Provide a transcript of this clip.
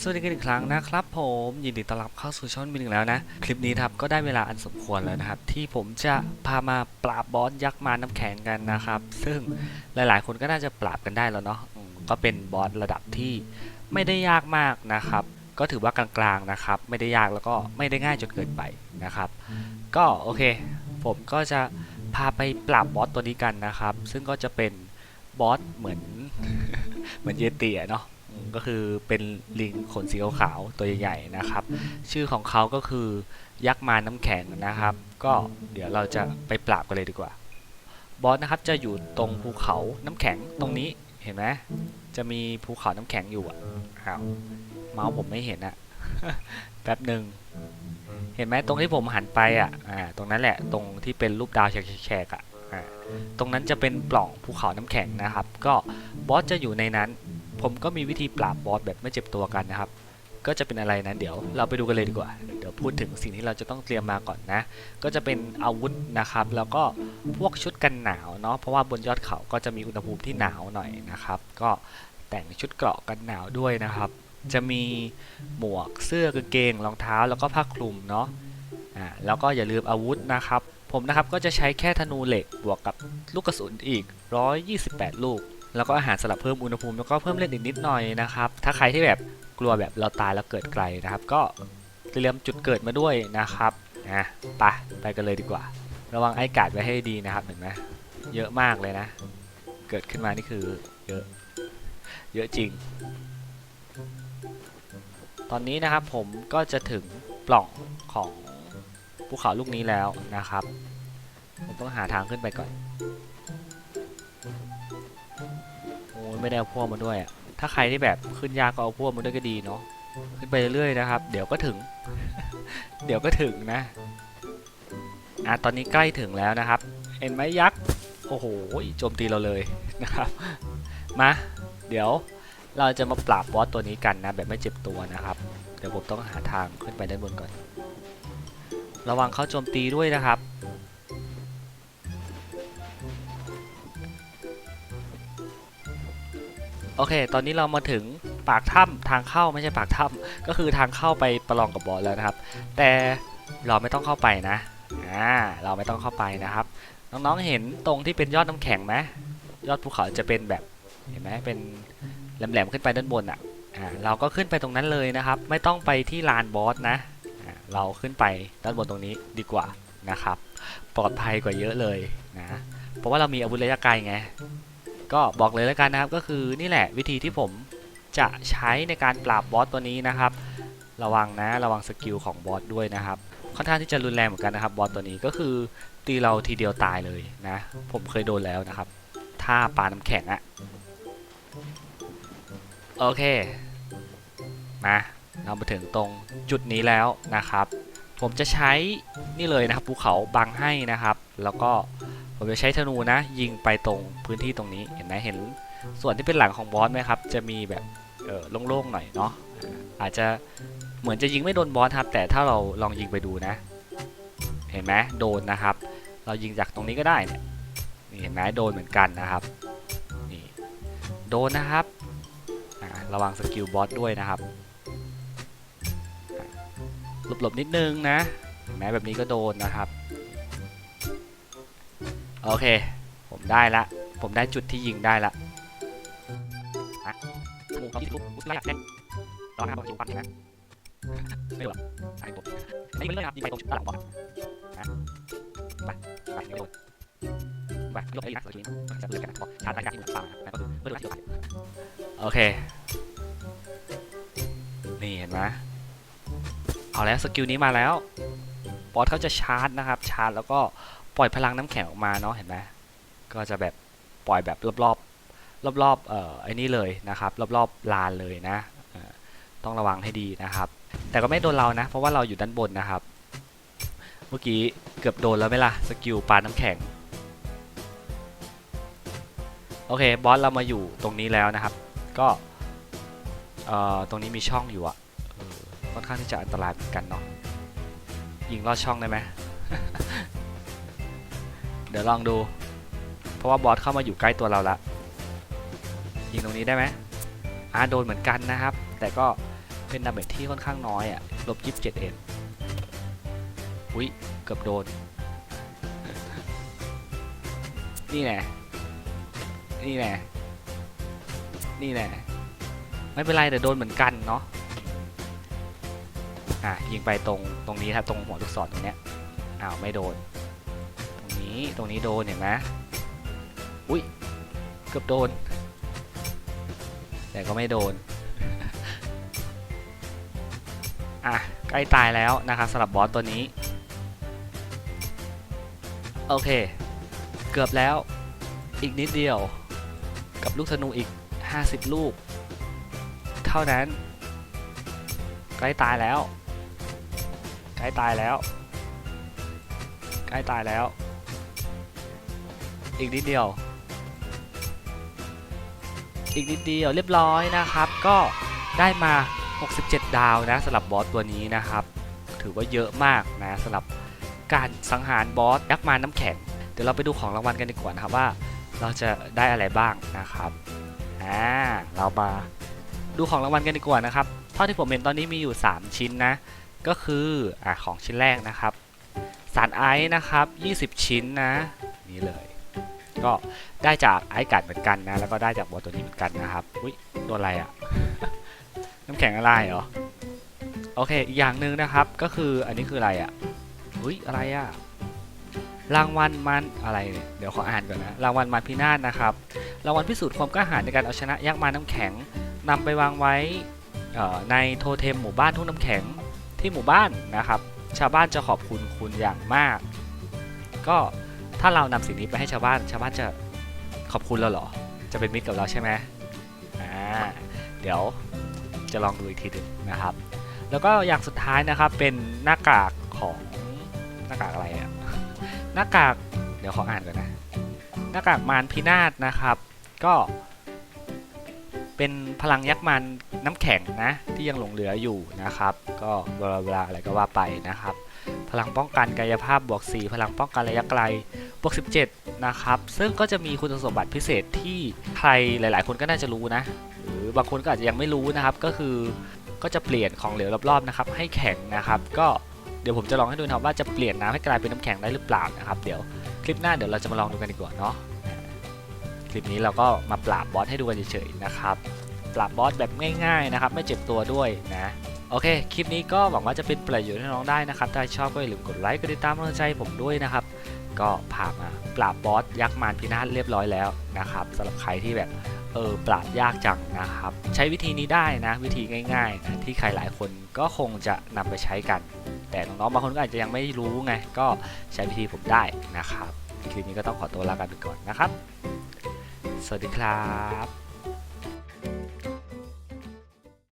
สวัสดีกันอีกครั้งนะครับผมยินดีต้อนรับเข้าสู่ช่องมินหนึ่งแล้วนะ คลิปนี้ครับก็ได้เวลาอันสมควรแล้วนะครับ ที่ผมจะพามาปราบบอสยักษ์มาน้ำแข็งกันนะครับ ซึ่งหลายๆ คนก็น่าจะปราบกันได้แล้วเนาะก็เป็นบอสระดับที่ไม่ได้ยากมากนะครับ ก็ถือว่ากลางๆนะครับ ไม่ได้ยากแล้วก็ไม่ได้ง่ายจนเกินไปนะครับ ก็โอเค ผมก็จะพาไปปราบบอสตัวนี้กันนะครับ ซึ่งก็จะเป็นบอสเหมือนเหมือนเยเตีเนาะ ก็คือเป็นลิงขนสีขาวตัวใหญ่ๆนะครับ ชื่อของเขาก็คือยักษ์มาน้ำแข็งนะครับ ก็เดี๋ยวเราจะไปปราบกันเลยดีกว่า บอสนะครับจะอยู่ตรงภูเขาน้ำแข็งตรงนี้เห็นไหมจะมีภูเขาน้ำแข็งอยู่อะอ้าวเมาส์ผมไม่เห็นอะแป๊บหนึ่งเห็นไหมตรงที่ผมหันไปอะอ่าตรงนั้นแหละตรงที่เป็นรูปดาวแฉกๆอะตรงนั้นจะเป็นปล่องภูเขาน้ำแข็งนะครับ ก็บอสจะอยู่ในนั้น ผมก็มีวิธีปราบบอสแบบไม่เจ็บตัวกันนะครับ ก็จะเป็นอะไรนั้นเดี๋ยวเราไปดูกันเลยดีกว่า เดี๋ยวพูดถึงสิ่งที่เราจะต้องเตรียมมาก่อนนะ ก็จะเป็นอาวุธนะครับ แล้วก็พวกชุดกันหนาวเนาะ เพราะว่าบนยอดเขาก็จะมีอุณหภูมิที่หนาวหน่อยนะครับ ก็แต่งชุดเกราะกันหนาวด้วยนะครับ จะมีหมวกเสื้อกางเกงรองเท้า แล้วก็ผ้าคลุมเนาะ อ่า แล้วก็อย่าลืมอาวุธนะครับ ผมนะครับก็จะใช้แค่ธนูเหล็กบวกกับลูกกระสุนอีก 128 ลูก แล้วก็อาหารสำหรับเพิ่มอุณหภูมิแล้วก็เพิ่มเล่นอีกนิดหน่อยนะครับ ถ้าใครที่แบบกลัวแบบเราตายแล้วเกิดไกลนะครับ ก็เตรียมจุดเกิดมาด้วยนะครับอะไปไปกันเลยดีกว่า ระวังไอ้กาดไว้ให้ดีนะครับเห็นไหมเยอะมากเลยนะ เกิดขึ้นมานี่คือเยอะเยอะจริง ตอนนี้นะครับผมก็จะถึงปล่องของภูเขาลูกนี้แล้วนะครับ ผมต้องหาทางขึ้นไปก่อน ไม่ได้เอาพวกมาด้วยอะถ้าใครที่แบบขึ้นยากก็เอาพวกมาด้วยก็ดีเนาะขึ้นไปเรื่อยๆนะครับ เดี๋ยวก็ถึง เดี๋ยวก็ถึงนะอะตอนนี้ใกล้ถึงแล้วนะครับ เห็นไหมยักษ์โอ้โหโจมตีเราเลยนะครับ มาเดี๋ยวเราจะมาปราบบอสตัวนี้กันนะ แบบไม่เจ็บตัวนะครับ เดี๋ยวผมต้องหาทางขึ้นไปด้านบนก่อน ระวังเขาโจมตีด้วยนะครับ โอเค ตอนนี้เรามาถึงปากถ้ำทางเข้าไม่ใช่ปากถ้ำก็คือทางเข้าไปประลองกับบอสแล้วนะครับ แต่เราไม่ต้องเข้าไปนะอ่าเราไม่ต้องเข้าไปนะครับ น้องๆเห็นตรงที่เป็นยอดน้ำแข็งไหมยอดภูเขาจะเป็นแบบเห็นไหมเป็นแหลมๆขึ้นไปด้านบนอะอ่าเราก็ขึ้นไปตรงนั้นเลยนะครับ ไม่ต้องไปที่ลานบอสนะเราขึ้นไปด้านบนตรงนี้ดีกว่านะครับ ปลอดภัยกว่าเยอะเลยนะเพราะว่าเรามีอาวุธระยะไกลไง ก็บอกเลยแล้วกันนะครับ ก็คือนี่แหละวิธีที่ผมจะใช้ในการปราบบอสตัวนี้นะครับ ระวังนะระวังสกิลของบอสด้วยนะครับ ค่อนข้างที่จะรุนแรงเหมือนกันนะครับ บอสตัวนี้ก็คือตีเราทีเดียวตายเลยนะ ผมเคยโดนแล้วนะครับ ถ้าปาน้ำแข็งอะโอเคมาเรามาถึงตรงจุดนี้แล้วนะครับ ผมจะใช้นี่เลยนะครับภูเขาบังให้นะครับ แล้วก็ ผมจะใช้ธนูนะ ยิงไปตรงพื้นที่ตรงนี้เห็นไหมเห็น ส่วนที่เป็นหลังของบอสไหมครับ จะมีแบบเออโล่งๆหน่อยเนาะอาจจะเหมือนจะยิงไม่โดนบอสครับ แต่ถ้าเราลองยิงไปดูนะ เห็นไหมโดนนะครับ เรายิงจากตรงนี้ก็ได้เนี่ยนี่เห็นไหมโดนเหมือนกันนะครับนี่โดนนะครับระวังสกิลบอสด้วยนะครับหลบๆนิดนึงนะเห็นไหมแบบนี้ก็โดนนะครับ โอเค ผมได้ละ ผมได้จุดที่ยิงได้ละมูเขาที่ทุบมุสไลด์แน่รอครับผมปั้นนะไม่หรอกใช่ผมอันนี้มันเลยครับยิงไปตรงจุดด้านหลังบอลนะไปไปเดี๋ยวโดนไปยกไอ้ยักษ์ตัวนี้จะเลือกกันพอชาร์จรายการที่หลังปานะก็คือเพื่อดูที่ตัวโอเค นี่เห็นไหมเอาแล้วสกิลนี้มาแล้วบอสเขาจะชาร์จนะครับ ชาร์จแล้วก็ ปล่อยพลังน้ำแข็งออกมาเนาะเห็นไหมก็จะแบบปล่อยแบบรอบๆรอบๆเอ่อไอ้นี่เลยนะครับ รอบๆลานเลยนะต้องระวังให้ดีนะครับ แต่ก็ไม่โดนเรานะ เพราะว่าเราอยู่ด้านบนนะครับ เมื่อกี้เกือบโดนแล้วไหมล่ะสกิลปาน้ำแข็งโอเคบอสเรามาอยู่ตรงนี้แล้วนะครับ ก็เอ่อตรงนี้มีช่องอยู่อะค่อนข้างที่จะอันตรายเหมือนกันเนาะยิงลอดช่องได้ไหม ดี๋ยวลองดู เพราะว่าบอสเข้ามาอยู่ใกล้ตัวเราละยิงตรงนี้ได้ไหมอ่าโดนเหมือนกันนะครับ แต่ก็เป็นดาเมจที่ค่อนข้างน้อยอะลบยี่สิบเจ็ดเอ็นอุ้ยเกือบโดน นี่แน่นี่แน่นี่แน่ไม่เป็นไรแต่โดนเหมือนกันเนาะอะยิงไปตรงตรงนี้ครับตรงหัวลูกศรตรงเนี้ยอ้าวไม่โดน นี้ตรงนี้โดนเห็นไหมอุ้ยเกือบโดน แต่ก็ไม่โดน อะ ใกล้ตายแล้วนะครับสำหรับบอสตัวนี้ โอเค เกือบแล้วอีกนิดเดียว กับลูกธนูอีก 50 ลูก เท่านั้น ใกล้ตายแล้ว ใกล้ตายแล้วใกล้ตายแล้ว อีกนิดเดียว อีกนิดเดียวเรียบร้อยนะครับ ก็ได้มา 67 ดาวนะสำหรับบอสตัวนี้นะครับ ถือว่าเยอะมากนะสำหรับการสังหารบอสยักษ์มารน้ำแข็ง เดี๋ยวเราไปดูของรางวัลกันดีกว่านะครับว่า เราจะได้อะไรบ้างนะครับอ่าเรามาดูของรางวัลกันดีกว่านะครับเท่าที่ผมเห็นตอนนี้มีอยู่ 3 ชิ้นนะ ก็คืออ่าของชิ้นแรกนะครับ สารไอซ์นะครับ 20 ชิ้นนะ นี่เลย ก็ได้จากไอซ์กัดเหมือนกันนะ แล้วก็ได้จากบอสตัวนี้เหมือนกันนะครับอุ้ยโดนอะไรอะ่ะน้ำแข็งอะไรเหรอโอเคอีกอย่างหนึ่งนะครับก็คืออันนี้คืออะไรอะ่ะอุ้ยอะไรอะ่ะรางวัลมันอะไรเนี่ยเดี๋ยวขออ่านก่อนนะรางวัลมันพินาศนะครับรางวัลพิสูจน์ความกล้าหาญในการเอาชนะยักษ์มาน้ำแข็งนำไปวางไว้ในโทเทมหมู่บ้านทุ่งน้ำแข็งที่หมู่บ้านนะครับ ชาวบ้านจะขอบคุณคุณอย่างมาก ก็ ถ้าเรานำสิ่งนี้ไปให้ชาวบ้าน ชาวบ้านจะขอบคุณเราเหรอ จะเป็นมิตรกับเราใช่ไหมอ่า เดี๋ยวจะลองดูอีกทีหนึงนะครับ แล้วก็อย่างสุดท้ายนะครับเป็นหน้ากากของหน้ากากอะไรอะหน้ากากเดี๋ยวขออ่านก่อนนะ หน้ากากมารพินาศนะครับ ก็เป็นพลังยักษ์มันน้ำแข็งนะที่ยังหลงเหลืออยู่นะครับ ก็เวลาเวลาอะไรก็ว่าไปนะครับ พลังป้องกันกายภาพบวก 4 พลังป้องกันระยะไกล บวก17 นะครับ ซึ่งก็จะมีคุณสมบัติพิเศษที่ใครหลาย ๆ คนก็น่าจะรู้นะ หรือบางคนก็อาจจะยังไม่รู้นะครับ ก็คือก็จะเปลี่ยนของเหลวรอบ ๆ นะครับ ให้แข็งนะครับ ก็เดี๋ยวผมจะลองให้ดูนะครับว่าจะเปลี่ยนน้ำให้กลายเป็นน้ำแข็งได้หรือเปล่านะครับ เดี๋ยวคลิปหน้าเดี๋ยวเราจะมาลองดูกันดีกว่าเนาะ คลิปนี้เราก็มาปราบบอสให้ดูกันเฉยๆนะครับ ปราบบอสแบบง่าย ๆ นะครับ ไม่เจ็บตัวด้วยนะ โอเค คลิปนี้ก็หวังว่าจะเป็นประโยชน์ให้น้องได้นะครับ ถ้าชอบก็อย่าลืมกดไลค์ กดติดตามกำลังใจผมด้วยนะครับ ก็พามาปราบบอสยักษ์มารพินาศเรียบร้อยแล้วนะครับสำหรับใครที่แบบเออปราบยากจังนะครับ ใช้วิธีนี้ได้นะวิธีง่ายๆนะที่ใครหลายคนก็คงจะนำไปใช้กัน แต่น้องๆบางคนก็อาจจะยังไม่รู้ไงก็ใช้วิธีผมได้นะครับคลิปนี้ก็ต้องขอตัวลากันไปก่อนนะครับ สวัสดีครับ